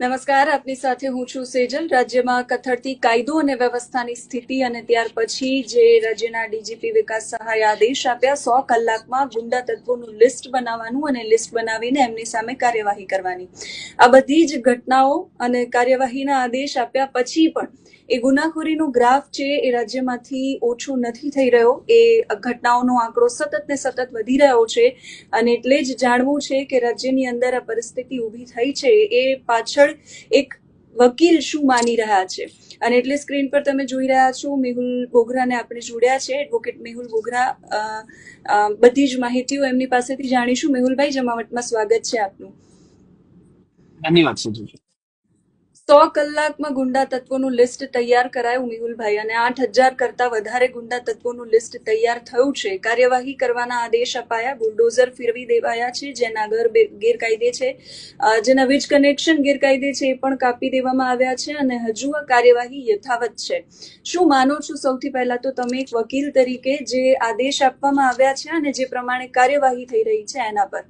નમસ્કાર, આપની સાથે હું છું સેજલ. રાજ્યમાં કથળતી કાયદો અને વ્યવસ્થાની સ્થિતિ અને ત્યાર પછી જે રાજ્યના ડીજીપી વિકાસ સહાય આદેશ આપ્યા, સો કલાકમાં ગુંડા તત્વોનું લિસ્ટ બનાવવાનું અને લિસ્ટ બનાવીને એમની સામે કાર્યવાહી કરવાની. આ બધી જ ઘટનાઓ અને કાર્યવાહીના આદેશ આપ્યા પછી પણ એ ગુનાખોરીનો ગ્રાફ છે, એ રાજ્યમાંથી ઓછો નથી થઈ રહ્યો. એ ઘટનાઓનો આંકડો સતત ને સતત વધી રહ્યો છે અને એટલે જ જાણવું છે કે રાજ્યની અંદર આ પરિસ્થિતિ ઊભી થઈ છે. એ પાછળ એક વકીલ શું માની રહ્યા છે? અને એટલે સ્ક્રીન પર તમે જોઈ રહ્યા છો, મેહુલ બોગરાને આપણે જોડ્યા છે, એડવોકેટ મેહુલ બોગરા. બધી જ માહિતીઓ એમની પાસેથી જાણીશું. મેહુલભાઈ, જમાવટમાં સ્વાગત છે આપનું. ધન્યવાદ સુજી સો કલાકમાં ગુંડા તત્વોનું લિસ્ટ તૈયાર કરાયું મેહુલભાઈ અને આઠ હજાર કરતા વધારે ગુંડા તત્વોનું લિસ્ટ તૈયાર થયું છે. કાર્યવાહી કરવાના આદેશ અપાયા, બુલડોઝર ફેરવી દેવાયા છે, જેના ઘર ગેરકાયદે છે. જેના વીજ કનેક્શન ગેરકાયદે છે એ પણ કાપી દેવામાં આવ્યા છે અને હજુ આ કાર્યવાહી યથાવત છે. શું માનો છો સૌથી પહેલા તો તમે એક વકીલ તરીકે જે આદેશ આપવામાં આવ્યા છે અને જે પ્રમાણે કાર્યવાહી થઈ રહી છે એના પર?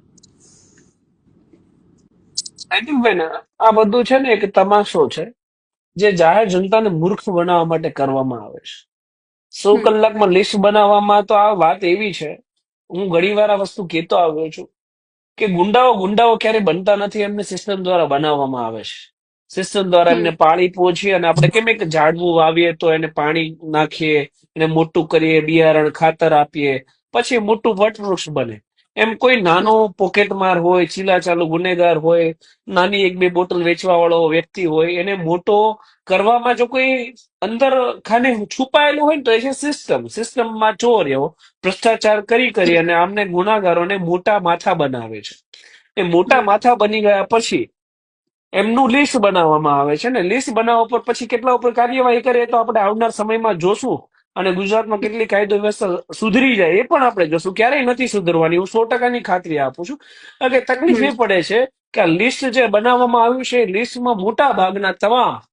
બેન આ બધું છે ને એક તમાશો છે જે જાહેર જનતાને મૂર્ખ બનાવવા માટે કરવામાં આવે છે. સો કલાકમાં લિસ્ટ બનાવવામાં તો આ વાત એવી છે હું ઘણીવાર આ વસ્તુ કહેતો આવ્યો છું કે ગુંડાઓ ગુંડાઓ ક્યારે બનતા નથી એમને સિસ્ટમ દ્વારા બનાવવામાં આવે છે. સિસ્ટમ દ્વારા એમને પાણી પહોંચીએ અને આપણે કેમ એક ઝાડવું વાવીએ તો એને પાણી નાખીએ એને મોટું કરીએ બિયારણ ખાતર આપીએ પછી મોટું વટવૃક્ષ બને. એમ કોઈ નાનો પોકેટમાર હોય, ચીલાચાલુ ગુનેગાર હોય, નાની એક બે બોટલ વેચવા વાળો વ્યક્તિ હોય, એને મોટો કરવામાં જો કોઈ અંદર ખાને છુપાયેલું હોય ને તો એ છે સિસ્ટમ સિસ્ટમમાં ચોર એવો ભ્રષ્ટાચાર કરી કરી અને આમને ગુનાગારોને મોટા માથા બનાવે છે. એ મોટા માથા બની ગયા પછી એમનું લિસ્ટ બનાવવામાં આવે છે ને. લિસ્ટ બનાવવા પર પછી કેટલા ઉપર કાર્યવાહી કરે તો આપણે આવનાર સમયમાં જોશું અને ગુજરાતમાં કેટલી કાયદો વ્યવસ્થા સુધરી જાય એ પણ આપણે જોશું. ક્યારેય નથી સુધરવાની. હું સો ટકાની ખાતરી આપું છું. એટલે તકલીફ એ પડે છે કે આ લિસ્ટ જે બનાવવામાં આવ્યું છે લિસ્ટમાં મોટા ભાગના તમામ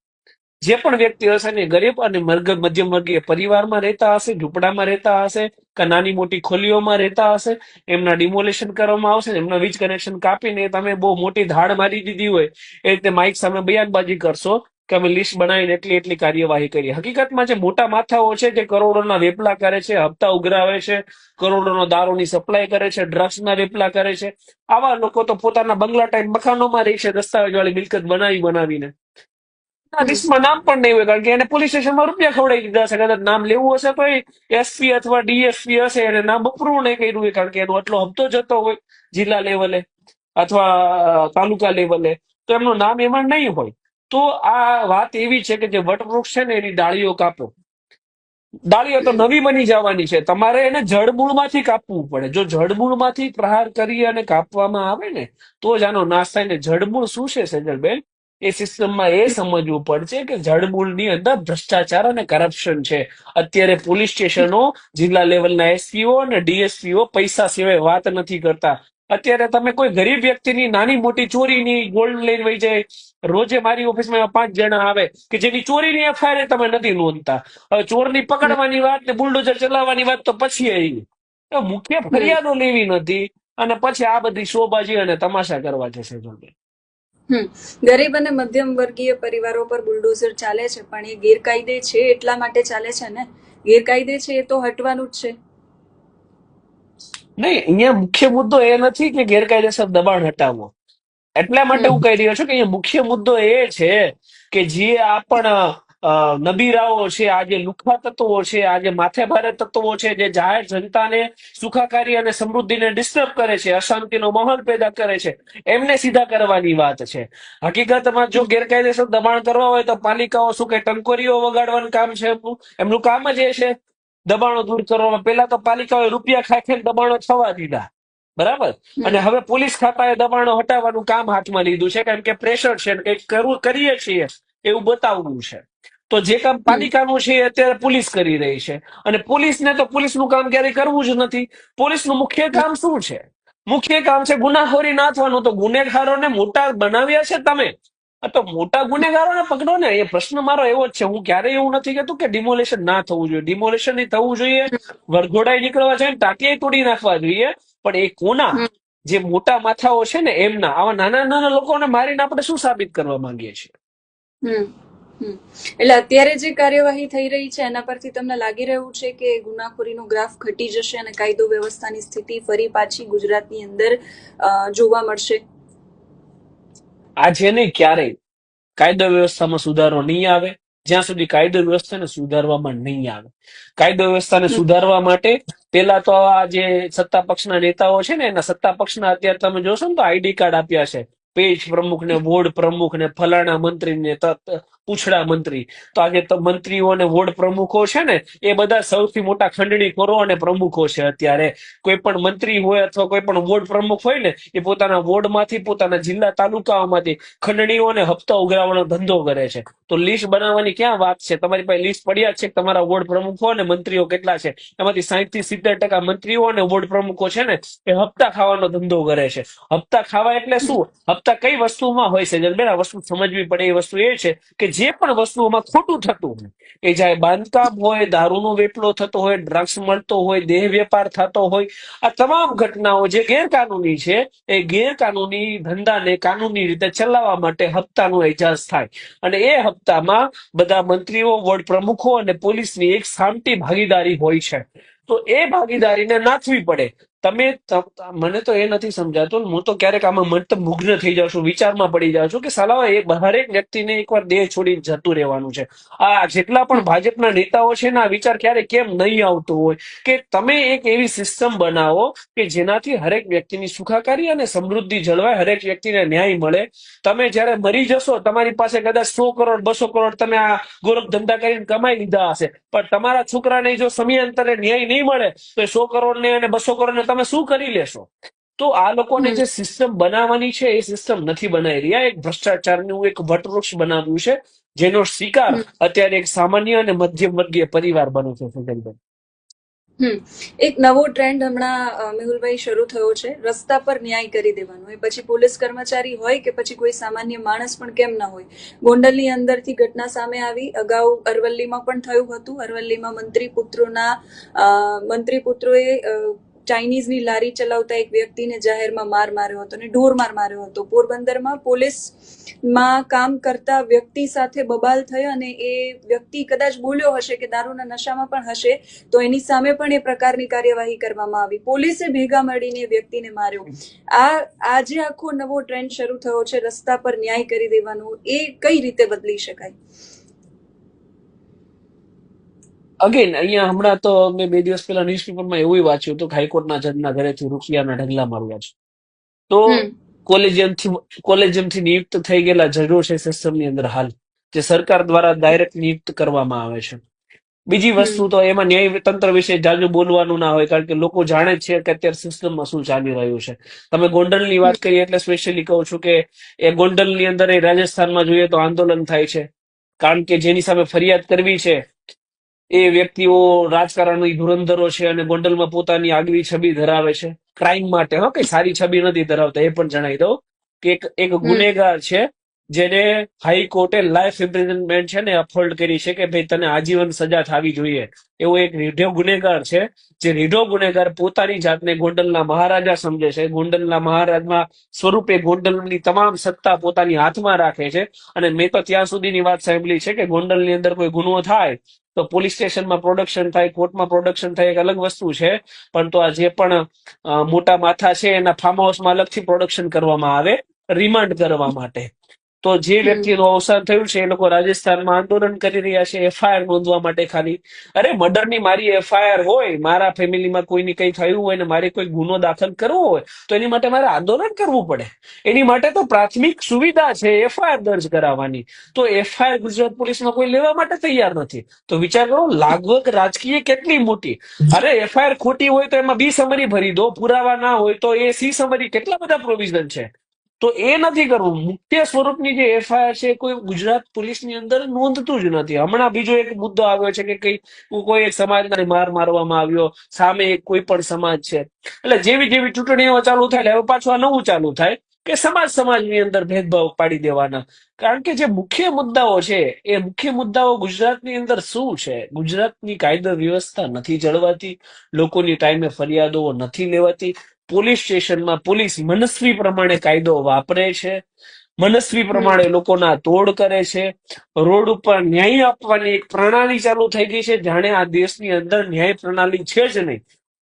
જે પણ વ્યક્તિ હશે ને ગરીબ અને મધ્યમ વર્ગીય પરિવારમાં રહેતા હશે ઝૂંપડામાં રહેતા હશે કે નાની મોટી ખોલીઓમાં રહેતા હશે એમના ડિમોલેશન કરવામાં આવશે એમના વીજ કનેક્શન કાપીને તમે બહુ મોટી ધાડ મારી દીધી હોય એ રીતે માઇક સામે બયાનબાજી કરશો કે અમે લિસ્ટ બનાવીને એટલી એટલી કાર્યવાહી કરી હકીકતમાં જે મોટા માથાઓ છે જે કરોડોના વેપલા કરે છે, હપ્તા ઉઘરાવે છે, કરોડોનો દારૂની સપ્લાય કરે છે ડ્રગ્સના વેપલા કરે છે, આવા લોકો તો પોતાના બંગલા ટાઈપ મકાનોમાં રહી છે દસ્તાવેજ વાળી મિલકત બનાવી બનાવીને. લિસ્ટમાં નામ પણ નહીં હોય, કારણ કે એને પોલીસ સ્ટેશનમાં રૂપિયા ખવડાવી દીધા છે કદાચ નામ લેવું હશે તો એસપી અથવા ડીએસપી હશે, એને નામ અપ્રૂવ નહીં કર્યું હોય, કારણ કે એનો આટલો હપ્તો જતો હોય જિલ્લા લેવલે અથવા તાલુકા લેવલે તો એમનું નામ એમાં નહીં હોય તો આ વાત એવી છે કે જે વટવૃક્ષ છે ને એની ડાળીઓ કાપો. ડાળીઓ તો નવી બની જવાની છે. તમારે એને જડમૂળમાંથી કાપવું પડે. જો જડમૂળમાંથી પ્રહાર કરી અને કાપવામાં આવે ને, તો જ આનો નાશ થાય ને. જડમૂળ શું છે, સેજલબેન? એ સિસ્ટમમાં એ સમજવું પડશે કે જડમૂળની અંદર ભ્રષ્ટાચાર અને કરપ્શન છે. અત્યારે પોલીસ સ્ટેશનો જિલ્લા લેવલના એસપીઓ અને ડીએસપીઓ પૈસા સિવાય વાત નથી કરતા. અત્યારે તમે કોઈ ગરીબ વ્યક્તિની નાની મોટી ચોરીની ગોલ્ડ લઈને વહી જાય રોજે મારી ઓફિસમાં પાંચ જણા આવે કે જેની ચોરીની એફઆઈઆર તમે નથી નોંધતા. હવે ચોરની પકડવાની વાત ને બુલડોઝર ચલાવવાની વાત તો પછી આવી. મુખ્ય ફરિયાદો લેવી નથી અને પછી આ બધી શોબાજી અને તમાશા કરવા જશે જોડે હમ. ગરીબ અને મધ્યમ વર્ગીય પરિવારો પર બુલડોઝર ચાલે છે પણ એ ગેરકાયદે છે એટલા માટે ચાલે છે ને? ગેરકાયદે છે એ તો હટવાનું જ છે. નહીં અહીંયા મુખ્ય મુદ્દો એ નથી કે ગેરકાયદેસર દબાણ હટાવવો. એટલા માટે હું કહી રહ્યો છું કે અહીંયા મુખ્ય મુદ્દો એ છે કે જે આ પણ અ, નબીરાઓ છે આ જે લુખા તત્વો છે આ જે માથેભારે તત્વો છે જે જાહેર જનતાને સુખાકારી અને સમૃદ્ધિને ડિસ્ટર્બ કરે છે અશાંતિનો માહોલ પેદા કરે છે એમને સીધા કરવાની વાત છે. હકીકતમાં જો ગેરકાયદેસર દબાણ કરવા હોય તો પાલિકાઓ શું કે ટંકોરીઓ વગાડવાનું કામ છે એમનું કામ જ એ છે દબાણો દૂર કરવામાં પેલા તો પાલિકાઓએ રૂપિયા ખાખે દબાણો થવા દીધા. બરાબર? અને હવે પોલીસ ખાતાએ દબાણો હટાવવાનું કામ હાથમાં લીધું છે. કેમ કે પ્રેશર છે ને કંઈક કરવું કરીએ છીએ એવું બતાવવું છે. તો જે કામ પાલિકાનું છે એ અત્યારે પોલીસ કરી રહી છે. અને પોલીસને તો પોલીસનું કામ ક્યારેય કરવું જ નથી. પોલીસનું મુખ્ય કામ શું છે? મુખ્ય કામ છે ગુનાખોરી નાથવાનું તો ગુનેગારોને મોટા બનાવ્યા છે તમે? તો મોટા ગુનેગારોને પકડો ને એ પ્રશ્ન મારો એવો જ છે. હું ક્યારેય એવું નથી કહેતું કે ડિમોલેશન ના થવું જોઈએ. ડિમોલેશન નહીં થવું જોઈએ વરઘોડાઈ નીકળવા જાય ટાંટિયા તોડી નાખવા જોઈએ. પણ એ કોના? જે મોટા માથાઓ છે ને એમના. આવા નાના નાના લોકોને મારીને આપણે શું સાબિત કરવા માંગીએ છીએ. એટલે અત્યારે જે કાર્યવાહી થઈ રહી છે એના પરથી તમને લાગી રહ્યું છે કે ગુનાખોરીનો ગ્રાફ ઘટી જશે અને કાયદો વ્યવસ્થાની સ્થિતિ ફરી પાછી ગુજરાતની અંદર જોવા મળશે? આજે નહીં ક્યારેય. કાયદો વ્યવસ્થામાં સુધારો નહીં આવે. જ્યાં સુધી કાયદો વ્યવસ્થાને સુધારવામાં નહીં આવે. કાયદો વ્યવસ્થાને સુધારવા માટે પેલા તો આ જે સત્તા પક્ષના નેતાઓ છે ને એના સત્તા પક્ષના અત્યારે તમે જોશો ને તો આઈડી કાર્ડ આપ્યા છે. પેજ પ્રમુખ ને વોર્ડ પ્રમુખ ને ફલાણા મંત્રી ને પૂછડા મંત્રી. તો આજે મંત્રીઓ અને વોર્ડ પ્રમુખો છે ને, એ બધા સૌથી મોટા ખંડણીખોરો અને પ્રમુખો છે અત્યારે. કોઈ પણ મંત્રી હોય અથવા કોઈ પણ વોર્ડ પ્રમુખ હોય ને, એ પોતાના વોર્ડમાંથી, પોતાના જિલ્લા તાલુકાઓમાંથી ખંડણીઓ અને હપ્તા ઉઘરાવવાનો ધંધો કરે છે. તો લિસ્ટ બનાવવાની ક્યાં વાત છે? તમારી પાસે લિસ્ટ પડ્યા છે તમારા વોર્ડ પ્રમુખો અને મંત્રીઓ કેટલા છે? એમાંથી સાહીઠથી સિત્તેર ટકા મંત્રીઓ અને વોર્ડ પ્રમુખો છે ને, એ હપ્તા ખાવાનો ધંધો કરે છે. હપ્તા ખાવા એટલે શું? હપ્તા કઈ વસ્તુમાં હોય છે? જલબેન આ વસ્તુ સમજવી પડે. એ વસ્તુ એ છે કે જે પણ વસ્તુઓમાં ખોટું થતું હોય એ જ્યારે બાંધકામ હોય, દારૂનો વેપલો થતો હોય ડ્રગ્સ મળતો હોય, દેહ વેપાર થતો હોય, આ તમામ ઘટનાઓ જે ગેરકાનૂની છે, એ ગેરકાનૂની ધંધાને કાનૂની રીતે ચલાવવા માટે હપ્તાનો એજાજ થાય. અને એ હપ્તામાં બધા મંત્રીઓ, વોર્ડ પ્રમુખો અને પોલીસની એક સામટી ભાગીદારી હોય છે. તો એ ભાગીદારીને નાથવી પડે. તમે મને તો એ નથી સમજાતું. હું તો ક્યારેક આમાં મત મુગ્ન થઈ જાઉં છું વિચારમાં પડી જાઉં છું કે સાલા એ હરેક વ્યક્તિને એકવાર દેહ છોડીને જતું રહેવાનું છે. આ જેટલા પણ ભાજપના નેતાઓ છે ને આ વિચાર ક્યારે કેમ નહીં આવતો હોય? કે તમે એક એવી સિસ્ટમ બનાવો કે જેનાથી હરેક વ્યક્તિની સુખાકારી અને સમૃદ્ધિ જળવાય હરેક વ્યક્તિને ન્યાય મળે. તમે જ્યારે મરી જશો તમારી પાસે કદાચ સો કરોડ બસો કરોડ તમે આ ગોરખ ધંધા કરીને કમાઈ લીધા હશે. પણ તમારા છોકરાને જો સમયાંતરે ન્યાય નહીં મળે તો સો કરોડ ને અને બસો કરોડ ને તમે શું કરી લેશો? તો આ લોકોને જે સિસ્ટમ બનાવવાની છે એ સિસ્ટમ નથી બનાવી રહ્યા. એક ભ્રષ્ટાચારનું એક વટવૃક્ષ બનાવ્યું છે જેનો શિકાર અત્યારે એક સામાન્ય અને મધ્યમ વર્ગીય પરિવાર બન્યો છે સુજલબેન એક નવો ટ્રેન્ડ હમણાં મેહુલભાઈ શરૂ થયો છે. રસ્તા પર ન્યાય કરી દેવાનો. એ પછી પોલીસ કર્મચારી હોય કે પછી કોઈ સામાન્ય માણસ પણ કેમ ના હોય? ગોંડલની અંદરથી ઘટના સામે આવી. અગાઉ અરવલ્લીમાં પણ થયું હતું. અરવલ્લીમાં મંત્રી પુત્રોના મંત્રી પુત્રોએ ચાઇનીઝની લારી ચલાવતા એક વ્યક્તિને જાહેરમાં માર માર્યો હતો અને ઢોર માર માર્યો હતો. પોરબંદરમાં પોલીસમાં કામ કરતા વ્યક્તિ સાથે બબાલ થઈ અને એ વ્યક્તિ કદાચ બોલ્યો હશે કે દારૂના નશામાં પણ હશે, તો એની સામે પણ એ પ્રકારની કાર્યવાહી કરવામાં આવી. પોલીસે ભેગા મળીને વ્યક્તિને માર્યો. આ આજે આખો નવો ટ્રેન્ડ શરૂ થયો છે. રસ્તા પર ન્યાય કરી દેવાનો. એ કઈ રીતે બદલી શકાય? અગેન અહીંયા હમણાં તો મેં બે દિવસ પહેલા ન્યૂઝપેપરમાં એવું વાંચ્યું હતું કે હાઈકોર્ટના જજના ઘરેથી રૂપિયાના ઢગલા માર્યા છે. તો કોલેજિયમથી કોલેજિયમથી નિયુક્ત થઈ ગયેલા જજો છે સિસ્ટમની અંદર હાલ જે સરકાર દ્વારા ડાયરેક્ટ નિયુક્ત કરવામાં આવે છે. બીજી વસ્તુ તો એમાં ન્યાય તંત્ર વિશે જાજુ બોલવાનું ના હોય કારણ કે લોકો જાણે છે કે અત્યારે સિસ્ટમમાં શું ચાલી રહ્યું છે. તમે ગોંડલની વાત કરી એટલે સ્પેશિયલી કહું છું કે એ ગોંડલની અંદર એ રાજસ્થાનમાં જોઈએ તો આંદોલન થાય છે. કારણ કે જેની સામે ફરિયાદ કરવી છે એ વ્યક્તિઓ રાજકારણની ધુરંધરો છે અને ગોંડલમાં પોતાની આગવી છબી ધરાવે છે. ક્રાઇમ માટે હા કઈ સારી છબી નથી ધરાવતા એ પણ જણાવી દઉં કે એક એક ગુનેગાર છે જેને હાઈકોર્ટે લાઈફ ઇમ્પ્રિઝનમેન્ટ છે ને અફોલ્ડ કરી છે કે ભાઈ તને આજીવન સજા થવી જોઈએ. એવો એક રીઢો ગુનેગાર છે જે રીઢો ગુનેગાર પોતાની જાતને ગોંડલના મહારાજા સમજે છે. ગોંડલના મહારાજમાં સ્વરૂપે ગોંડલની તમામ સત્તા પોતાની હાથમાં રાખે છે. અને મેં તો ત્યાં સુધીની વાત સાંભળી છે કે ગોંડલની અંદર કોઈ ગુનો થાય તો પોલીસ સ્ટેશનમાં પ્રોડક્શન થાય, કોર્ટમાં પ્રોડક્શન થાય, એક અલગ વસ્તુ છે. પણ તો આ જે પણ મોટા માથા છે, એના ફાર્મ હાઉસમાં અલગથી પ્રોડક્શન કરવામાં આવે રિમાન્ડ કરવા માટે. તો જે વ્યક્તિનું અવસાન થયું છે એ લોકો રાજસ્થાનમાં આંદોલન કરી રહ્યા છે એફઆઈઆર નોંધવા માટે ખાલી. અરે મર્ડરની મારી એફઆઈઆર હોય મારા ફેમિલીમાં કોઈની કંઈ થયું હોય ને મારે કોઈ ગુનો દાખલ કરવો હોય તો એની માટે મારે આંદોલન કરવું પડે. એની માટે તો પ્રાથમિક સુવિધા છે એફઆઈઆર દર્જ કરાવવાની. તો એફઆઈઆર ગુજરાત પોલીસમાં કોઈ લેવા માટે તૈયાર નથી. તો વિચાર કરો લાગવગ રાજકીય કેટલી મોટી. અરે એફઆઈઆર ખોટી હોય તો એમાં બી સમરી ભરી દો પુરાવા ના હોય તો એ સી સમરી કેટલા બધા પ્રોવિઝન છે? તો એ નથી કરવું. મુખ્ય સ્વરૂપની જે એફઆઈઆર છે, કોઈ ગુજરાત પોલીસની અંદર નોંધતું જ નથી. હમણાં બીજો એક મુદ્દો આવ્યો છે કે કઈ કોઈ એક સમાજને માર મારવામાં આવ્યો, સામે એક કોઈ પણ સમાજ છે. એટલે જેવી જેવી ચૂંટણીઓ ચાલુ થાય, એટલે હવે પાછું આ નવું ચાલુ થાય. કે સમાજ સમાજની અંદર ભેદભાવ પાડી દેવાના. કારણ કે જે મુખ્ય મુદ્દાઓ છે એ મુખ્ય મુદ્દાઓ ગુજરાતની અંદર શું છે? ગુજરાતની કાયદો વ્યવસ્થા નથી જળવાતી લોકોની ટાઈમે ફરિયાદો નથી લેવાતી. પોલીસ સ્ટેશનમાં પોલીસ મનસ્વી પ્રમાણે કાયદો વાપરે છે. મનસ્વી પ્રમાણે લોકોના તોડ કરે છે. રોડ ઉપર ન્યાય આપવાની એક પ્રણાલી ચાલુ થઈ ગઈ છે. જાણે આ દેશની અંદર ન્યાય પ્રણાલી છે જ નહીં.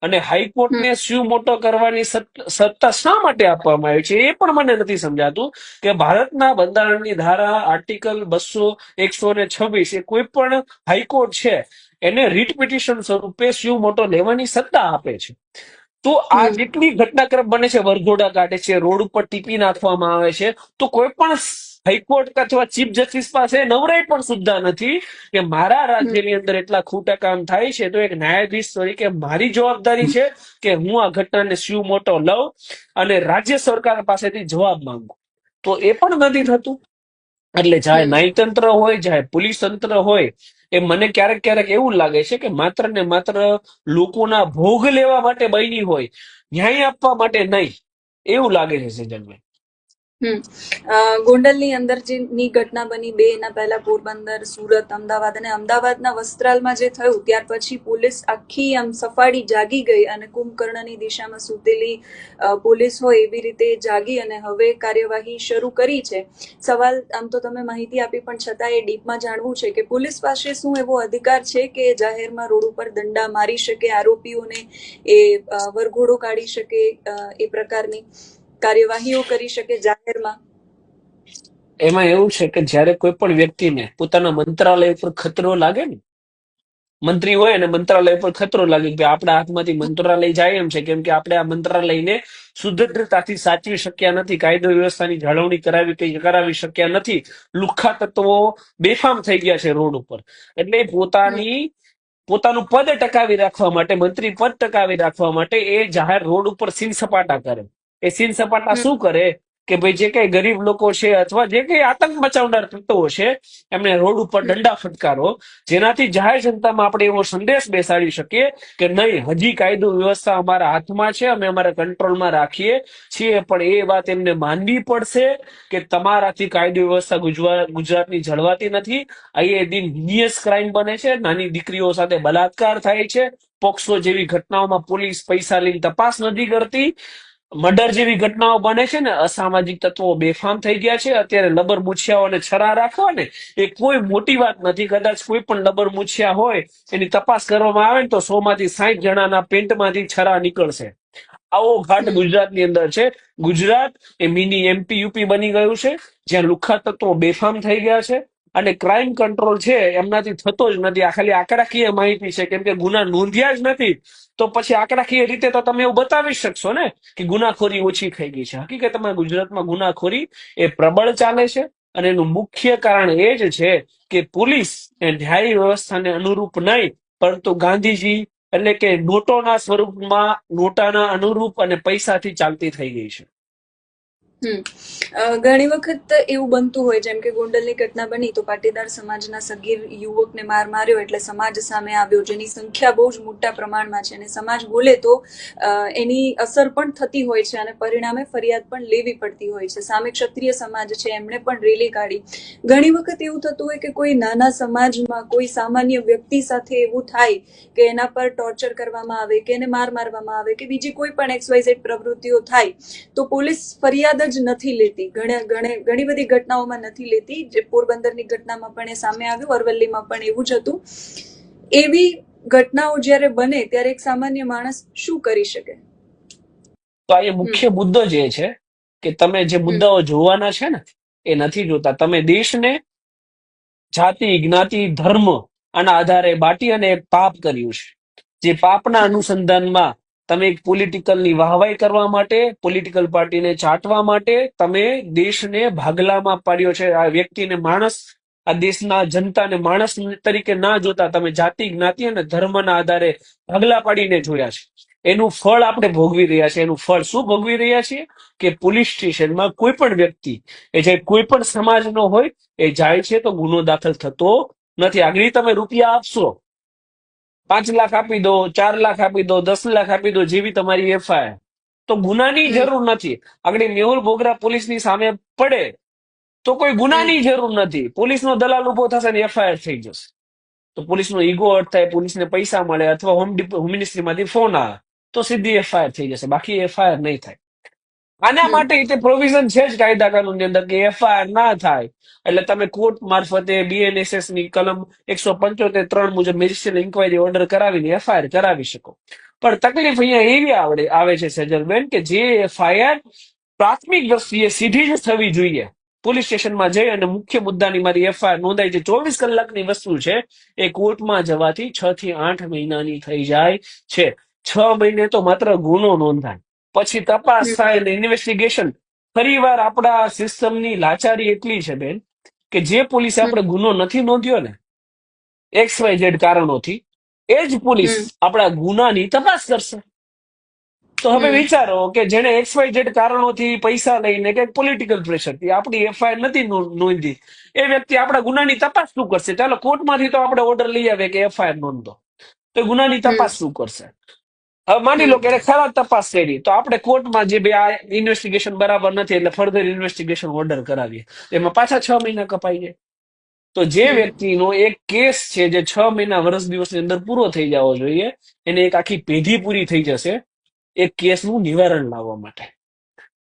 અને હાઈકોર્ટને શું મોટો કરવાની સત્તા શા માટે આપવામાં આવી છે એ પણ મને નથી સમજાતું કે ભારતના બંધારણની ધારા આર્ટિકલ બસો એકસો ને છવ્વીસ એ કોઈ પણ હાઈકોર્ટ છે એને રીટ પિટિશન સ્વરૂપે શું મોટો લેવાની સત્તા આપે છે તો આ. જેટલી ઘટનાક્રમ બને છે વરઘોડા કાઢે છે રોડ ઉપર ટીપી નાખવામાં આવે છે તો કોઈ પણ હાઈકોર્ટ અથવા ચીફ જસ્ટિસ પાસે નવરાઈ પણ સુદ્ધા નથી કે મારા રાજ્યની અંદર એટલા ખોટા કામ થાય છે તો એક ન્યાયાધીશ તરીકે મારી જવાબદારી છે કે હું આ ઘટનાને શું મોટો લઉં અને રાજ્ય સરકાર પાસેથી જવાબ માંગુ. તો એ પણ નથી થતું એટલે હમ. ન્યાયતંત્ર હોય ચાહે પોલીસ તંત્ર હોય એ મને ક્યારેક ક્યારેક એવું લાગે છે કે માત્ર ને માત્ર લોકોના ભોગ લેવા માટે બની હોય ન્યાય આપવા માટે નહીં. એવું લાગે છે અ, ગોંડલની અંદર જે ની ઘટના બની, બે એના પહેલા પોરબંદર, સુરત, અમદાવાદ અને અમદાવાદના વસ્ત્રાલમાં જે થયું, ત્યાર પછી પોલીસ આખી આમ સફાળી જાગી ગઈ અને કુંભકર્ણની દિશામાં સૂતેલી પોલીસ હોય એવી રીતે જાગી અને હવે કાર્યવાહી શરૂ કરી છે. સવાલ, આમ તો તમે માહિતી આપી, પણ છતાં એ ડીપમાં જાણવું છે કે પોલીસ પાસે શું એવો અધિકાર છે કે જાહેરમાં રોડ ઉપર દંડા મારી શકે, આરોપીઓને એ વરઘોડો કાઢી શકે એ પ્રકારની? કાર્યવાહીઓ કરી શકે જાહેરમાં? એમાં એવું છે કે જ્યારે કોઈ પણ વ્યક્તિને પોતાના મંત્રાલય ઉપર ખતરો લાગે ને, મંત્રી હોય અને મંત્રાલય પર ખતરો લાગે કે આપણા હાથમાંથી મંત્રાલય જાય એમ છે, કેમ કે આપણે આ મંત્રાલયને સુદૃઢતાથી સાચવી શક્યા નથી, કાયદો વ્યવસ્થાની જાળવણી કરાવી કે કરાવી શક્યા નથી, લુખ્ખા તત્વો બેફામ થઈ ગયા છે રોડ ઉપર. એટલે પોતાની, પોતાનું પદ ટકાવી રાખવા માટે, મંત્રી પદ ટકાવી રાખવા માટે એ જાહેર રોડ ઉપર સીન સપાટા કરે. એ સીન સપાટા શું કરે? કે ભાઈ જે કઈ ગરીબ લોકો છે અથવા જે કઈ આતંક મચાવનાર તત્વો છે, એમને રોડ ઉપર દંડા ફટકારો, જેનાથી જાહેર જનતામાં આપણે એવો સંદેશ બેસાડી શકીએ કે નહીં, હજી કાયદો વ્યવસ્થા અમારા હાથમાં છે, અમે અમારા કંટ્રોલમાં રાખીએ છીએ, પણ એ વાત એમને માનવી પડશે કે તમારાથી કાયદો વ્યવસ્થા ગુજરાત ગુજરાતની જળવાતી નથી. અહીં દિન હિનિયસ ક્રાઇમ બને છે, નાની દીકરીઓ સાથે બલાત્કાર થાય છે, પોક્સો જેવી ઘટનાઓમાં પોલીસ પૈસા લઈને તપાસ નથી કરતી. મર્ડર જેવી ઘટનાઓ બને છે ને, અસામાજિક તત્વો બેફામ થઈ ગયા છે. અત્યારે લબર મૂછિયાઓને છરા રાખવા ને, એ કોઈ મોટી વાત નથી. કદાચ કોઈ પણ લબર મૂછિયા હોય, એની તપાસ કરવામાં આવે ને, તો સો માંથી સાહીઠ જણાના પેન્ટમાંથી છરા નીકળશે. આવો ઘાટ ગુજરાતની અંદર છે. ગુજરાત એ મિની એમપી યુપી બની ગયું છે, જ્યાં લુખા તત્વો બેફામ થઈ ગયા છે. અને ક્રાઇમ કંટ્રોલ છે, એમનાથી થતો જ નથી. આ ખાલી આંકડાકીય માહિતી છે. કેમ કે ગુના નોંધ્યા જ નથી. તો પછી આંકડાકીય રીતે તો તમે એવું બતાવી શકશો ને, કે ગુનાખોરી ઓછી થઈ ગઈ છે. હકીકતમાં ગુજરાતમાં ગુનાખોરી એ પ્રબળ ચાલે છે અને એનું મુખ્ય કારણ એ જ છે કે પોલીસ એ ન્યાય વ્યવસ્થાને અનુરૂપ નહીં, પરંતુ ગાંધીજી એટલે કે નોટોના સ્વરૂપમાં નોટાના અનુરૂપ અને પૈસાથી ચાલતી થઈ ગઈ છે. ઘણી વખત એવું બનતું હોય, જેમ કે ગોંડલની ઘટના બની, તો પાટીદાર સમાજના સગીર યુવકને માર માર્યો એટલે સમાજ સામે આવ્યો, જેની સંખ્યા બહુ જ મોટા પ્રમાણમાં છે. અને સમાજ બોલે તો એની અસર પણ થતી હોય છે અને પરિણામે ફરિયાદ પણ લેવી પડતી હોય છે. સામે ક્ષત્રિય સમાજ છે, એમણે પણ રેલી કાઢી. ઘણી વખત એવું થતું હોય કે કોઈ નાના સમાજમાં કોઈ સામાન્ય વ્યક્તિ સાથે એવું થાય કે એના પર ટોર્ચર કરવામાં આવે, કે એને માર મારવામાં આવે, કે બીજી કોઈ પણ એક્સવાઇઝેડ પ્રવૃત્તિઓ થાય, તો પોલીસ ફરિયાદ જ નથી લેતી. ઘણા ઘણે ઘણી બધી ઘટનાઓમાં નથી લેતી. જે પોરબંદરની ઘટનામાં પણ એ સામે આવ્યું અરવલ્લીમાં પણ એવું જ હતું. એવી ઘટનાઓ જ્યારે બને ત્યારે એક સામાન્ય માણસ શું કરી શકે? તો આ એ મુખ્ય મુદ્દો જે છે કે તમે જે મુદ્દાઓ જોવાના છે ને એ નથી જોતા. તમે દેશને જાતિ જ્ઞાતિ ધર્મ આના આધારે બાટી અને એક પાપ કર્યું છે. જે પાપના અનુસંધાનમાં તમે પોલિટિકલની વાહવાઈ કરવા માટે પોલિટિકલ પાર્ટીને ચાટવા માટે તમે દેશને ભાગલામાં પાડ્યો છે. આ વ્યક્તિને માણસ, આ દેશના જનતાને માણસ તરીકે ના જોતા તમે જાતિ, જ્ઞાતિ અને ધર્મના આધારે ભાગલા પાડીને જોયા છે. એનું ફળ આપણે ભોગવી રહ્યા છીએ. એનું ફળ શું ભોગવી રહ્યા છીએ? કે પોલીસ સ્ટેશનમાં કોઈ પણ વ્યક્તિ, એ જે કોઈ પણ સમાજનો હોય, એ જાય છે તો ગુનો દાખલ થતો નથી. આગળ તમે રૂપિયા આપશો. પાંચ લાખ આપી દો ચાર લાખ આપી દો દસ લાખ આપી દો જેવી તમારી એફઆઈઆર તો ગુનાની જરૂર નથી. આગળ મેહુલ બોગરા પોલીસની સામે પડે તો કોઈ ગુનાની જરૂર નથી. પોલીસનો દલાલ ઊભો થશે ને એફઆઈઆર થઈ જશે. તો પોલીસનો ઈગો અર્થ થાય પોલીસને પૈસા મળે અથવા હોમ હોમ મિનિસ્ટ્રીમાંથી ફોન આવે તો સીધી એફઆઈઆર થઈ જશે. બાકી એફઆઈઆર નહીં થાય. આના માટે તે પ્રોવિઝન છે જ કાયદા કાનૂનની અંદર કે એફઆઈઆર ના થાય. એટલે તમે કોર્ટ મારફતે બીએનએસએસની કલમ એકસો પંચોતેર ત્રણ મુજબ મેજિસ્ટ્રેટ ઇન્કવાયરી ઓર્ડર કરાવીને એફઆઈઆર કરાવી શકો. પણ તકલીફ અહીંયા એવી આવડે આવે છે સેજલબેન કે જે એફઆઈઆર પ્રાથમિક દ્રષ્ટિએ સીધી જ થવી જોઈએ. પોલીસ સ્ટેશનમાં જઈ અને મુખ્ય મુદ્દાની મારી એફઆઈઆર નોંધાઈ છે. ચોવીસ કલાકની વસ્તુ છે. એ કોર્ટમાં જવાથી છ થી આઠ મહિનાની થઈ જાય છે. છ મહિને તો માત્ર ગુનો નોંધાય. પછી તપાસ થાય અને ઇન્વેસ્ટિગેશન ફરીવાર આપણા સિસ્ટમની લાચારી એટલી છે બેન કે જે પોલીસે આપણે ગુનો નથી નોંધ્યો ને એક્સ વાય ઝેડ કારણોથી એ જ પોલીસ આપણા ગુનાની તપાસ કરશે. તો હવે વિચારો કે જેને એક્સ વાય ઝેડ કારણોથી પૈસા લઈને કે પોલિટિકલ પ્રેશરથી આપણી એફઆઈઆર નથી નોંધી એ વ્યક્તિ આપણા ગુનાની તપાસ શું કરશે? ચાલો કોર્ટમાંથી તો આપણે ઓર્ડર લઈ આવે કે એફઆઈઆર નોંધો. તો ગુનાની તપાસ શું કરશે? હવે માની લો કે ખરાબ તપાસ કરી તો આપણે કોર્ટમાં જે બે આ ઇન્વેસ્ટિગેશન બરાબર નથી એટલે ફર્ધર ઇન્વેસ્ટિગેશન ઓર્ડર કરાવીએ. એમાં પાછા છ મહિના કપાઈ જાય. તો જે વ્યક્તિનો એક કેસ છે જે છ મહિના વર્ષ દિવસની અંદર પૂરો થઈ જવો જોઈએ એને એક આખી પેઢી પૂરી થઈ જશે એક કેસનું નિવારણ લાવવા માટે.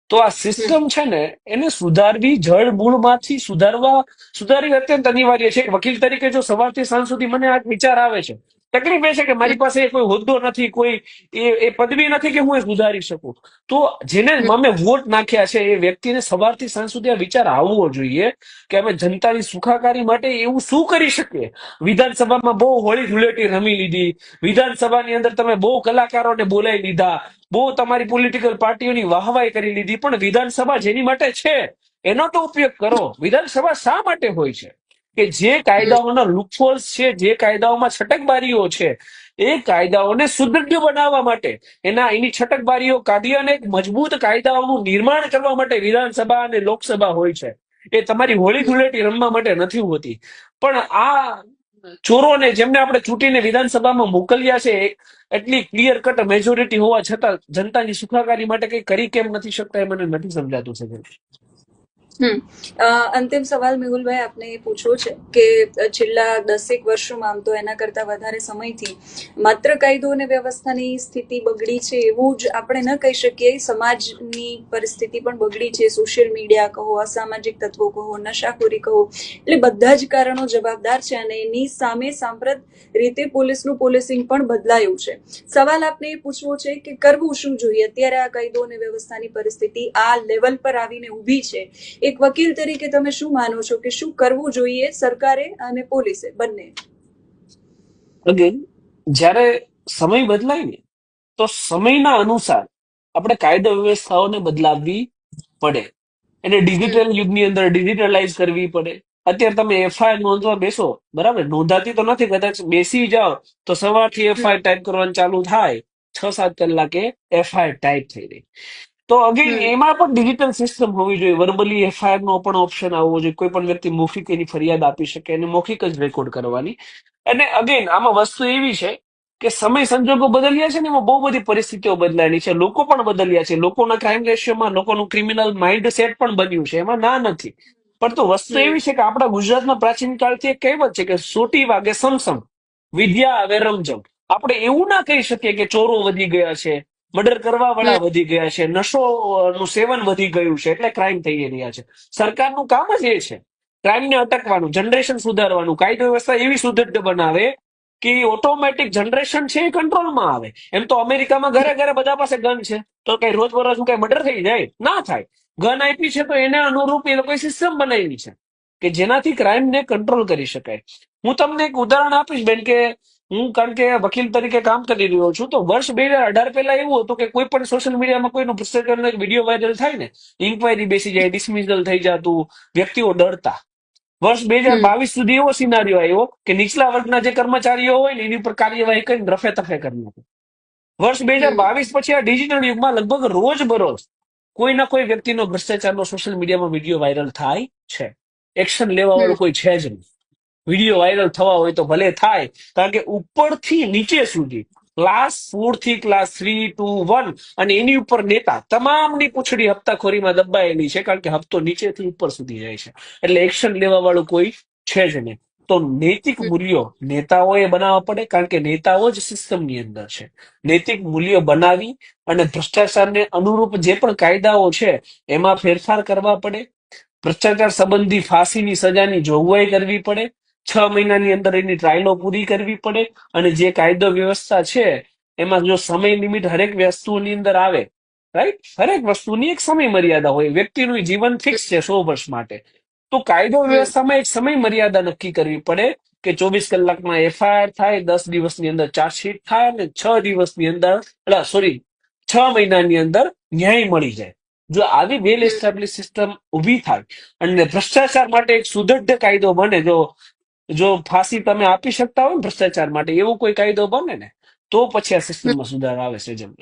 તો આ સિસ્ટમ છે ને એને સુધારવી જળ મૂળમાંથી સુધારવા સુધારવી અત્યંત અનિવાર્ય છે. વકીલ તરીકે જો સવારથી સાંજ સુધી મને આ વિચાર આવે છે તકલીફ એ છે કે મારી પાસે કોઈ હોદ્દો નથી કોઈ એ એ પદવી નથી કે હું એ સુધારી શકું. તો જેને. અમે વોટ નાખ્યા છે એ વ્યક્તિને સવારથી સાંજ સુધી આ વિચાર આવવો જોઈએ કે અમે જનતાની સુખાકારી માટે એવું શું કરી શકીએ? વિધાનસભામાં બહુ હોળી ધૂળેટી રમી લીધી. વિધાનસભાની અંદર તમે બહુ કલાકારોને બોલાવી લીધા. બહુ તમારી પોલિટિકલ પાર્ટીઓની વાહવાઈ કરી લીધી. પણ વિધાનસભા જેની માટે છે એનો તો ઉપયોગ કરો. વિધાનસભા શા માટે હોય છે? કે જે કાયદાઓના લુકહોલ્સ છે, જે કાયદાઓમાં છટકબારીઓ છે, એ કાયદાઓને સુદૃઢ બનાવવા માટે, એના એની છટકબારીઓ કાઢી અને એક મજબૂત કાયદાઓનું નિર્માણ કરવા માટે વિધાનસભા અને લોકસભા હોય છે. એ તમારી હોળી ધૂળેટી રમવા માટે નથી હોતી. પણ આ ચોરોને જેમને આપણે ચૂંટીને વિધાનસભામાં મોકલ્યા છે, એટલી ક્લિયર કટ મેજોરિટી હોવા છતાં જનતાની સુખાકારી માટે કઈ કરી કેમ નથી શકતા એ મને નથી સમજાતું છે અંતિમ સવાલ મેહુલભાઈ, આપને એ પૂછવો છે કે છેલ્લા દસેક વર્ષોમાં આમ તો એના કરતા વધારે સમયથી માત્ર કાયદો અને વ્યવસ્થાની સ્થિતિ બગડી છે એવું જ આપણે ન કહી શકીએ. સમાજની પરિસ્થિતિ પણ બગડી છે. સોશિયલ મીડિયા કહો, અસામાજિક તત્વો કહો, નશાખોરી કહો, એટલે બધા જ કારણો જવાબદાર છે અને એની સામે સાંપ્રત રીતે પોલીસનું પોલીસિંગ પણ બદલાયું છે. સવાલ આપને એ પૂછવો છે કે કરવું શું જોઈએ? અત્યારે આ કાયદો અને વ્યવસ્થાની પરિસ્થિતિ આ લેવલ પર આવીને ઊભી છે. એક વકીલ તરીકે તમે શું માનો છો કે શું કરવું જોઈએ સરકારે અને પોલીસે બંને? અગેન જ્યારે સમય બદલાય ને તો સમયના અનુસાર આપણે કાયદો વ્યવસ્થાઓને બદલાવવી પડે. એને ડિજિટલ યુગની અંદર ડિજિટલાઇઝ કરવી પડે. અત્યારે તમે એફઆઈઆર નોંધવા બેસો બરાબર? નોંધાતી તો નથી કદાચ બેસી જાઓ તો સવારથી એફઆઈઆર ટાઈપ કરવાનું ચાલુ થાય. છ સાત કલાકે એફઆઈઆર ટાઈપ થઈ રહી તો અગેન એમાં પણ ડિજિટલ સિસ્ટમ હોવી જોઈએ. વર્બલી એફઆઈઆર નો પણ ઓપ્શન આવવો જોઈએ. કોઈ પણ વ્યક્તિ મૌખિક એની ફરિયાદ આપી શકે અને મૌખિક જ રેકોર્ડ કરવાની. અને અગેન આમાં વસ્તુ એવી છે કે સમય સંજોગો બદલ્યા છે ને એમાં બહુ બધી પરિસ્થિતિઓ બદલાયેલી છે. લોકો પણ બદલ્યા છે. લોકોના ક્રાઇમ રેશિયોમાં લોકોનું ક્રિમિનલ માઇન્ડ સેટ પણ બન્યું છે. એમાં ના નથી. પણ તો વસ્તુ એવી છે કે આપણા ગુજરાતમાં પ્રાચીન કાળથી એક કહેવત છે કે સોટી વાગે સમસમ વિદ્યા આવે રમજમ આપણે એવું ના કહી શકીએ કે ચોરો વધી ગયા છે. મર્ડર કરવા વાળા વધી ગયા છે નશો નું સેવન વધી ગયું છે એટલે ક્રાઇમ થઈ રહ્યા છે. સરકારનું કામ જ એ છે. ક્રાઇમને અટકવાનું જનરેશન સુધારવાનું કાયદો વ્યવસ્થા એવી સુદૃઢ બનાવે કે ઓટોમેટિક જનરેશન છે એ કંટ્રોલમાં આવે. એમ તો અમેરિકામાં ઘરે ઘરે બધા પાસે ગન છે. તો કઈ રોજબરોજનું કઈ મર્ડર થઈ જાય? ના થાય. ગન આપી છે તો એને અનુરૂપ એ લોકોએ સિસ્ટમ બનાવી છે કે જેનાથી ક્રાઇમને કંટ્રોલ કરી શકાય. હું તમને એક ઉદાહરણ આપીશ બેન કે હું કારણ કે વકીલ તરીકે કામ કરી રહ્યો છું તો વર્ષ બે હજાર અઢાર પહેલા એવું હતું કે કોઈ પણ સોશિયલ મીડિયામાં કોઈનું ભ્રષ્ટાચારનો એક વીડિયો વાયરલ થાય ને ઇન્કવાયરી બેસી જાય ડિસમિસલ થઈ જતું વ્યક્તિઓ ડરતા. વર્ષ બે હજાર બાવીસ સુધી એવો સિનારીઓ આવ્યો કે નીચલા વર્ગના જે કર્મચારીઓ હોય ને એની ઉપર કાર્યવાહી કરીને રફે તફે કરી નાખે. વર્ષ બે હજાર બાવીસ પછી આ ડિજિટલ યુગમાં લગભગ રોજ બરોજ કોઈ ના કોઈ વ્યક્તિનો ભ્રષ્ટાચારનો સોશિયલ મીડિયામાં વીડિયો વાયરલ થાય છે. એક્શન લેવા વાળું કોઈ છે જ નહીં. વીડિયો વાયરલ થવા હોય તો ભલે થાય કારણ કે ઉપરથી નીચે સુધી ક્લાસ ફોરથી ક્લાસ થ્રી ટુ વન અને એની ઉપર નેતા તમામની પૂંછડી હપ્તાખોરીમાં દબાયેલી છે કારણ કે હપ્તો નીચેથી ઉપર સુધી જાય છે. એટલે એક્શન લેવા વાળું કોઈ છે જ નહીં. તો નૈતિક મૂલ્યો નેતાઓએ બનાવવા પડે કારણ કે નેતાઓ જ સિસ્ટમની અંદર છે. નૈતિક મૂલ્યો બનાવી અને ભ્રષ્ટાચારને અનુરૂપ જે પણ કાયદાઓ છે એમાં ફેરફાર કરવા પડે. ભ્રષ્ટાચાર સંબંધી ફાંસીની સજાની જોગવાઈ કરવી પડે. છ મહિનાની અંદર એની ટ્રાયલો પૂરી કરવી પડે અને જે કાયદો વ્યવસ્થા છે એમાં જો સમય લિમિટ હરેક વસ્તુની અંદર આવે રાઈટ હરેક વસ્તુની એક સમય મર્યાદા હોય વ્યક્તિનું જીવન ફિક્સ છે સો વર્ષ માટે. તો કાયદો વ્યવસ્થામાં એક સમય મર્યાદા નક્કી કરવી પડે કે ચોવીસ કલાકમાં એફઆઈઆર થાય દસ દિવસની અંદર ચાર્જશીટ થાય અને છ દિવસની અંદર સોરી છ મહિનાની અંદર ન્યાય મળી જાય. જો આવી વેલ એસ્ટાબ્લિશ સિસ્ટમ ઊભી થાય અને ભ્રષ્ટાચાર માટે એક સુદૃઢ કાયદો બને જો જો ફાંસી તમે આપી શકતા હોય ને ભ્રષ્ટાચાર માટે એવો કોઈ કાયદો બને ને તો પછી આ સિસ્ટમમાં સુધારો આવે છે જેમ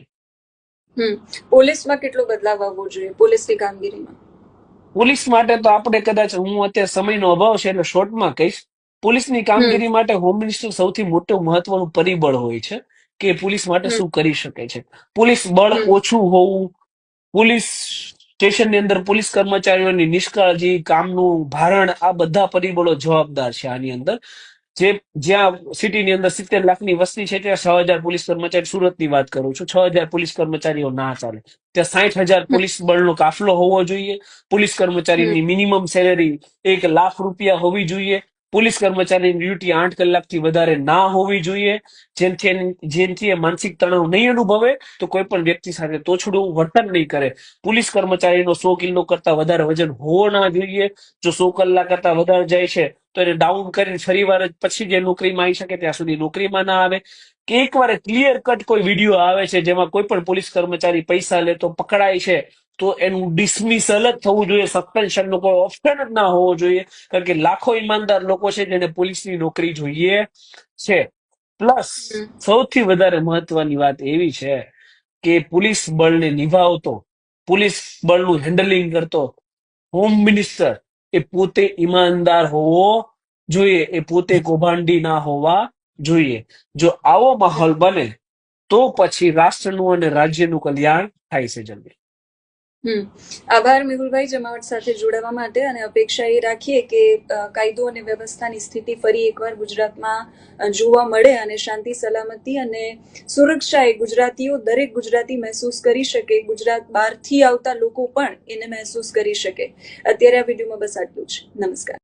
હમ. પોલીસમાં કેટલો બદલાવ આવવો જોઈએ? પોલીસની કામગીરીમાં? પોલીસ માટે તો આપણે કદાચ હું અત્યારે સમયનો અભાવ છે એટલે શોર્ટમાં કહીશ. પોલીસની કામગીરી માટે હોમ મિનિસ્ટર સૌથી મોટું મહત્વનું પરિબળ હોય છે કે પોલીસ માટે શું કરી શકે છે. પોલીસ બળ ઓછું હોવું પોલીસ સ્ટેશનની અંદર પોલીસ કર્મચારીઓની નિષ્કાળજી કામનું ભારણ આ બધા પરિબળો જવાબદાર છે આની અંદર. જે જ્યાં સિટીની અંદર સિત્તેર લાખની વસ્તી છે ત્યાં છ હજાર પોલીસ કર્મચારી સુરતની વાત કરું છું છ હજાર પોલીસ કર્મચારીઓ ના ચાલે. ત્યાં સાઠ હજાર પોલીસ બળનો કાફલો હોવો જોઈએ. પોલીસ કર્મચારીની મિનિમમ સેલેરી એક લાખ રૂપિયા હોવી જોઈએ. પોલીસ કર્મચારીની ડ્યુટી આઠ કલાકથી વધારે ના હોવી જોઈએ. જેનથી એની- જેનથી એ માનસિક તણાવ નહીં અનુભવે, તો કોઈ પણ વ્યક્તિ સાથે તોછડું વર્તન નહીં કરે. પોલીસ કર્મચારીનો સો કિલો કરતા વધારે વજન હોવો ના જોઈએ. જો સો કલાક કરતા વધારે જાય છે, તો એને ડાઉન કરીને ફરી વાર જ પછી જે નોકરીમાં આવી શકે ત્યાં સુધી નોકરીમાં ના આવે. કે એકવાર ક્લિયર કટ કોઈ વીડિયો આવે છે, જેમાં કોઈ પણ પોલીસ કર્મચારી પૈસા લે તો પકડાય છે તો એનું ડિસમિસ અલગ થવું જોઈએ. સસ્પેન્શન નો કોઈ ઓપ્શન જ ના હોવો જોઈએ. કારણ કે લાખો ઈમાનદાર લોકો છે જેને પોલીસની નોકરી જોઈએ છે. પ્લસ સૌથી વધારે મહત્વની વાત એવી છે કે પોલીસ બળને નિભાવતો પોલીસ બળનું હેન્ડલિંગ કરતો હોમ મિનિસ્ટર એ પોતે ઈમાનદાર હોવો જોઈએ. એ પોતે કૌભાંડી ના હોવા જોઈએ. જો આવો માહોલ બને તો પછી રાષ્ટ્રનું અને રાજ્યનું કલ્યાણ થાય છે જલ્દી. હમ. આભાર મેહુલભાઈ, જમાવટ સાથે જોડાવા માટે અને અપેક્ષા એ રાખીએ કે કાયદો અને વ્યવસ્થાની સ્થિતિ ફરી એકવાર ગુજરાતમાં જોવા મળે અને શાંતિ, સલામતી અને સુરક્ષા એ ગુજરાતીઓ, દરેક ગુજરાતી મહેસૂસ કરી શકે. ગુજરાત બહારથી આવતા લોકો પણ એને મહેસૂસ કરી શકે. અત્યારે આ વિડીયોમાં બસ આટલું જ. નમસ્કાર.